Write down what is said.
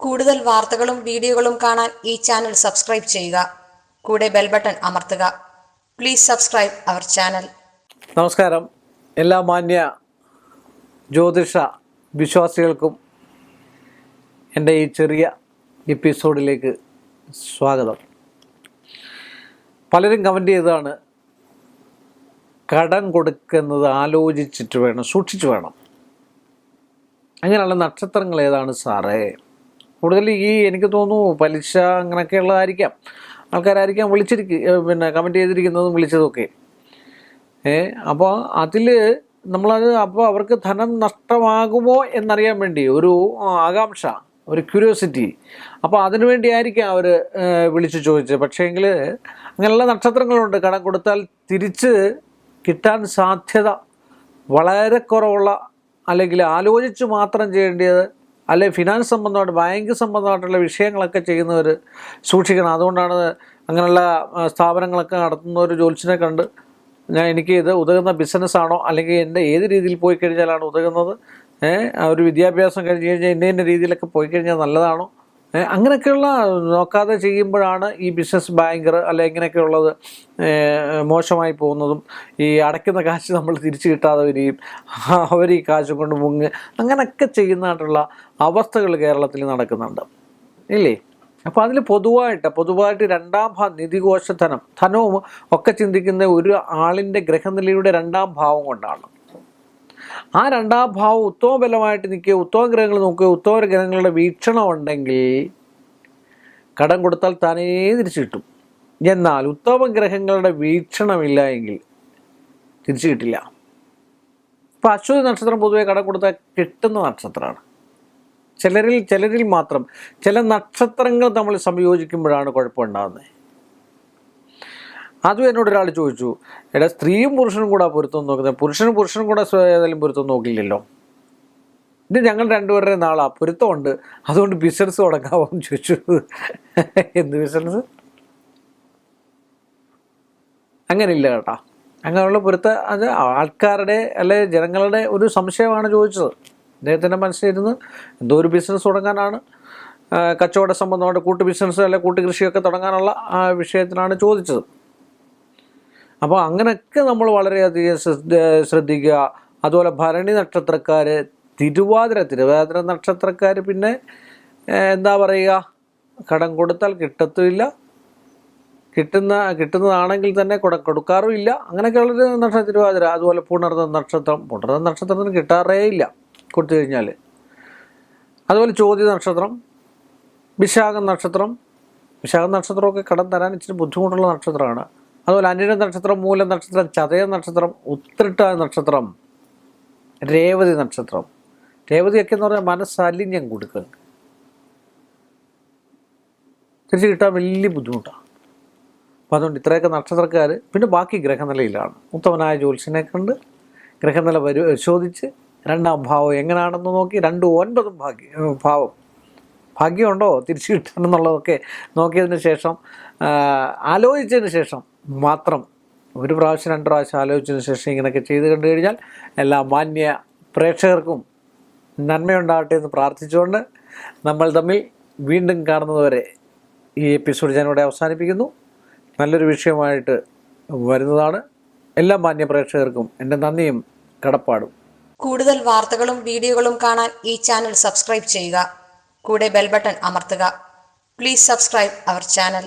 കൂടുതൽ വാർത്തകളും വീഡിയോകളും കാണാൻ ഈ ചാനൽ സബ്സ്ക്രൈബ് ചെയ്യുക. കൂടെ ബെൽ ബട്ടൺ അമർത്തുക. Please subscribe our channel. നമസ്കാരം. എല്ലാ മാന്യ ജ്യോതിഷ വിശ്വാസികൾക്കും എന്റെ ഈ ചെറിയ എപ്പിസോഡിലേക്ക് സ്വാഗതം. പലരും കമന്റ് ചെയ്തതാണ് കടം കൊടുക്കുന്നത് ആലോചിച്ചിട്ട് വേണം സൂക്ഷിച്ചു വേണം. അങ്ങനെയുള്ള നക്ഷത്രങ്ങൾ ഏതാണ് സാറേ? കൂടുതൽ ഈ എനിക്ക് തോന്നുന്നു പലിശ അങ്ങനെയൊക്കെയുള്ളതായിരിക്കാം. ആൾക്കാരായിരിക്കാം വിളിച്ചിരിക്കുക പിന്നെ കമന്റ് ചെയ്തിരിക്കുന്നതും വിളിച്ചതൊക്കെ ഏ അപ്പോൾ അതിൽ നമ്മളത് അപ്പോൾ അവർക്ക് ധനം നഷ്ടമാകുമോ എന്നറിയാൻ വേണ്ടി ഒരു ആകാംക്ഷ ഒരു ക്യൂരിയോസിറ്റി അപ്പോൾ അതിനു വേണ്ടിയായിരിക്കാം അവർ വിളിച്ചു ചോദിച്ചത്. പക്ഷേങ്കിൽ അങ്ങനെയുള്ള നക്ഷത്രങ്ങളുണ്ട്. കടം കൊടുത്താൽ തിരിച്ച് കിട്ടാൻ സാധ്യത വളരെ കുറവുള്ള അല്ലെങ്കിൽ ആലോചിച്ച് മാത്രം ചെയ്യേണ്ടത് അല്ലെ ഫിനാൻസ് സംബന്ധമായിട്ട് ബാങ്ക് സംബന്ധമായിട്ടുള്ള വിഷയങ്ങളൊക്കെ ചെയ്യുന്നവർ സൂക്ഷിക്കണം. അതുകൊണ്ടാണ് അങ്ങനെയുള്ള സ്ഥാപനങ്ങളൊക്കെ നടത്തുന്ന ഒരു ജോലിസിനെ കണ്ട് ഞാൻ എനിക്ക് ഇത് ഉതകുന്ന ബിസിനസ്സാണോ അല്ലെങ്കിൽ എന്റെ ഏത് രീതിയിൽ പോയി കഴിഞ്ഞാലാണ് ഉതകുന്നത്? ഒരു വിദ്യാഭ്യാസം കഴിഞ്ഞ് കഴിഞ്ഞാൽ ഇന്ന ഇന്ന രീതിയിലൊക്കെ പോയി കഴിഞ്ഞാൽ നല്ലതാണോ? അങ്ങനെയൊക്കെയുള്ള നോക്കാതെ ചെയ്യുമ്പോഴാണ് ഈ ബിസിനസ് ബാങ്കർ അല്ലെ ഇങ്ങനെയൊക്കെയുള്ളത് മോശമായി പോകുന്നതും ഈ അടയ്ക്കുന്ന കാശ് നമ്മൾ തിരിച്ചു കിട്ടാതെ വരികയും അവർ ഈ കാശ് കൊണ്ട് മുങ്ങ് അങ്ങനെയൊക്കെ ചെയ്യുന്നതായിട്ടുള്ള അവസ്ഥകൾ കേരളത്തിൽ നടക്കുന്നുണ്ട്. ഇല്ലേ? അപ്പോൾ അതിൽ പൊതുവായിട്ട് പൊതുവായിട്ട് രണ്ടാം ഭാ നിധികോശ ധനം ധനവും ഒക്കെ ചിന്തിക്കുന്ന ഒരു ആളിന്റെ ഗ്രഹനിലയുടെ രണ്ടാം ഭാവം കൊണ്ടാണ്. ആ രണ്ടാം ഭാവം ഉത്തമ ബലമായിട്ട് നിൽക്കുക ഉത്തമ ഗ്രഹങ്ങൾ നോക്കുക ഉത്തമ ഗ്രഹങ്ങളുടെ വീക്ഷണം ഉണ്ടെങ്കിൽ കടം കൊടുത്താൽ താനേ തിരിച്ചു കിട്ടും. എന്നാൽ ഉത്തമ ഗ്രഹങ്ങളുടെ വീക്ഷണമില്ല എങ്കിൽ തിരിച്ചു കിട്ടില്ല. ഇപ്പം അശ്വതി നക്ഷത്രം പൊതുവെ കടം കൊടുത്താൽ കിട്ടുന്ന നക്ഷത്രമാണ്. ചിലരിൽ ചിലരിൽ മാത്രം ചില നക്ഷത്രങ്ങൾ നമ്മൾ സംയോജിക്കുമ്പോഴാണ് കുഴപ്പമുണ്ടാകുന്നത് അതും എന്നോട് ഒരാൾ ചോദിച്ചു എടാ സ്ത്രീയും പുരുഷനും കൂടെ പൊരുത്തം നോക്കുന്നത് പുരുഷനും പുരുഷനും കൂടെ ഏതായാലും പൊരുത്തം നോക്കില്ലല്ലോ? ഇത് ഞങ്ങൾ രണ്ടുപേരുടെ നാളാ. പൊരുത്തമുണ്ട്. അതുകൊണ്ട് ബിസിനസ് തുടങ്ങാമോ എന്ന് ചോദിച്ചു. എന്ത് ബിസിനസ് അങ്ങനെയില്ല കേട്ടാ. അങ്ങനെയുള്ള പൊരുത്ത അത് ആൾക്കാരുടെ അല്ലെ ജനങ്ങളുടെ ഒരു സംശയമാണ് ചോദിച്ചത്. അദ്ദേഹത്തിന്റെ മനസ്സിലിരുന്ന് എന്തോ ഒരു ബിസിനസ് തുടങ്ങാനാണ് കച്ചവട സംബന്ധമായിട്ട് കൂട്ടു ബിസിനസ് അല്ലെ കൂട്ടുകൃഷിയൊക്കെ തുടങ്ങാനുള്ള ആ വിഷയത്തിനാണ് ചോദിച്ചത്. അപ്പോൾ അങ്ങനെയൊക്കെ നമ്മൾ വളരെയധികം ശ്രദ്ധ ശ്രദ്ധിക്കുക. അതുപോലെ ഭരണി നക്ഷത്രക്കാർ തിരുവാതിര തിരുവാതിര നക്ഷത്രക്കാർ പിന്നെ എന്താ പറയുക? കടം കൊടുത്താൽ കിട്ടത്തുമില്ല. കിട്ടുന്ന കിട്ടുന്നതാണെങ്കിൽ തന്നെ കൊടു കൊടുക്കാറുമില്ല. അങ്ങനെയൊക്കെയുള്ളൊരു നക്ഷത്ര തിരുവാതിര. അതുപോലെ പുണർന്ന നക്ഷത്രം. പുണർന്ന നക്ഷത്രത്തിന് കിട്ടാറേ ഇല്ല. കൊടുത്തു കഴിഞ്ഞാൽ അതുപോലെ ചോദ്യ നക്ഷത്രം വിശാഖ നക്ഷത്രം. വിശാഖ നക്ഷത്രമൊക്കെ കടം തരാൻ ഇച്ചിരി ബുദ്ധിമുട്ടുള്ള നക്ഷത്രമാണ്. അതുപോലെ അനിര നക്ഷത്രം മൂല നക്ഷത്രം ചതയ നക്ഷത്രം ഉത്രട്ട നക്ഷത്രം രേവതി നക്ഷത്രം. രേവതിയൊക്കെ എന്ന് പറഞ്ഞാൽ മനസ്സലിഞ്ഞം കൊടുക്കുക. തിരിച്ചു കിട്ടാൻ വലിയ ബുദ്ധിമുട്ടാണ്. അപ്പോൾ അതുകൊണ്ട് ഇത്രയൊക്കെ നക്ഷത്രക്കാർ പിന്നെ ബാക്കി ഗ്രഹനിലയിലാണ്. ഉത്തമനായ ജ്യോത്സ്യനെ കണ്ട് ഗ്രഹനില പരിശോധിച്ച് രണ്ടാം ഭാവം എങ്ങനെയാണെന്ന് നോക്കി രണ്ട് ഒൻപതും ഭാഗ്യ ഭാവം. ഭാഗ്യമുണ്ടോ? തിരിച്ചു കിട്ടണം എന്നുള്ളതൊക്കെ നോക്കിയതിന് ശേഷം ആലോചിച്ചതിന് ശേഷം മാത്രം ഒരു പ്രാവശ്യം രണ്ട് പ്രാവശ്യം ആലോചിച്ചതിന് ശേഷം ഇങ്ങനെയൊക്കെ ചെയ്ത് കണ്ടു കഴിഞ്ഞാൽ എല്ലാ മാന്യ പ്രേക്ഷകർക്കും നന്മയുണ്ടാവട്ടെ എന്ന് പ്രാർത്ഥിച്ചുകൊണ്ട് നമ്മൾ തമ്മിൽ വീണ്ടും കാണുന്നതുവരെ ഈ എപ്പിസോഡ് ഞാനിവിടെ അവസാനിപ്പിക്കുന്നു. നല്ലൊരു വിഷയമായിട്ട് വരുന്നതാണ്. എല്ലാ മാന്യ പ്രേക്ഷകർക്കും എന്റെ നന്ദിയും കടപ്പാടും. കൂടുതൽ വാർത്തകളും വീഡിയോകളും കാണാൻ ഈ ചാനൽ സബ്സ്ക്രൈബ് ചെയ്യുക. കൂടെ ബെൽ ബട്ടൺ അമർത്തുക. Please subscribe our channel.